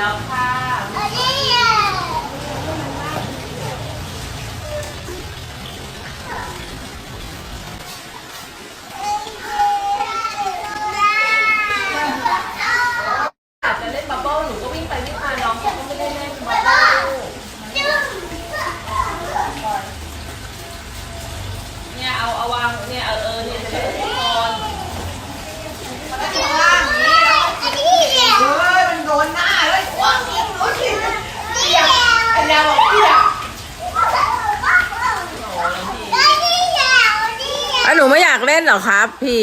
แล้วค่ะอาจจะเล่นบับเบิ้ลหนูก็วิ่งไปวิ่งมาน้องเขาก็ไม่ได้เล่นบับเบิ้ลเนี่ยเอาเอาวางเนี่ยเออ หนูไม่อยากเล่นหรอครับ พี่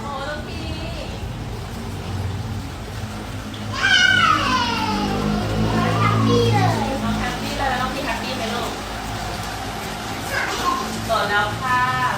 ต่อแล้วค่ะ